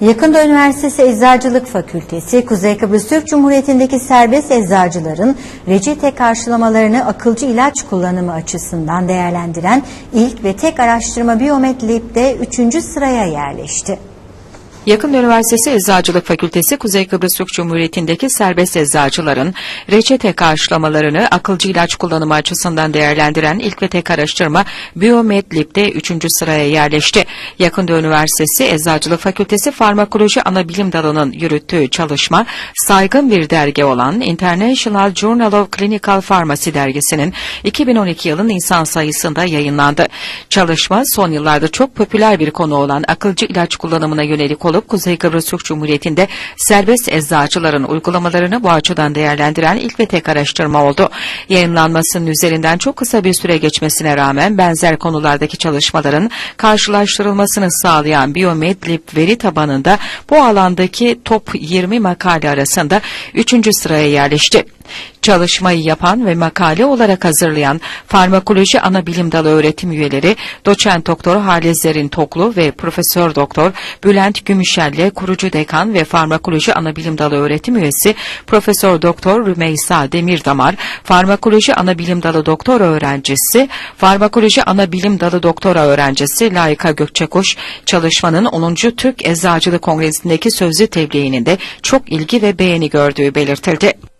Yakında Üniversitesi Eczacılık Fakültesi, Kuzey Kıbrıs Türk Cumhuriyeti'ndeki serbest eczacıların reçete karşılamalarını akılcı ilaç kullanımı açısından değerlendiren ilk ve tek araştırma Biometlab'de 3. sıraya yerleşti. Yakın Üniversitesi Eczacılık Fakültesi Kuzey Kıbrıs Türk Cumhuriyeti'ndeki serbest eczacıların reçete karşılamalarını akılcı ilaç kullanımı açısından değerlendiren ilk ve tek araştırma Biometlab'de 3. sıraya yerleşti. Yakın Üniversitesi Eczacılık Fakültesi Farmakoloji Anabilim Dalı'nın yürüttüğü çalışma saygın bir dergi olan International Journal of Clinical Pharmacy dergisinin 2012 yılın Nisan sayısında yayınlandı. Çalışma son yıllarda çok popüler bir konu olan akılcı ilaç kullanımına yönelik olup Kuzey Kıbrıs Türk Cumhuriyeti'nde serbest eczacıların uygulamalarını bu açıdan değerlendiren ilk ve tek araştırma oldu. Yayınlanmasının üzerinden çok kısa bir süre geçmesine rağmen benzer konulardaki çalışmaların karşılaştırılmasını sağlayan Biomed veri tabanında bu alandaki top 20 makale arasında 3. sıraya yerleşti. Çalışmayı yapan ve makale olarak hazırlayan Farmakoloji Anabilim Dalı öğretim üyeleri Doçent Doktor Halis Zerin Toklu ve Profesör Doktor Bülent Gümüşel'le kurucu dekan ve Farmakoloji Anabilim Dalı öğretim üyesi Profesör Doktor Rümeysa Demirdamar, Farmakoloji Anabilim Dalı doktor öğrencisi, Farmakoloji Anabilim Dalı doktora öğrencisi Layıka Gökçekuş, çalışmanın 10. Türk Eczacılık Kongresi'ndeki sözlü tebliğinin de çok ilgi ve beğeni gördüğü belirtildi.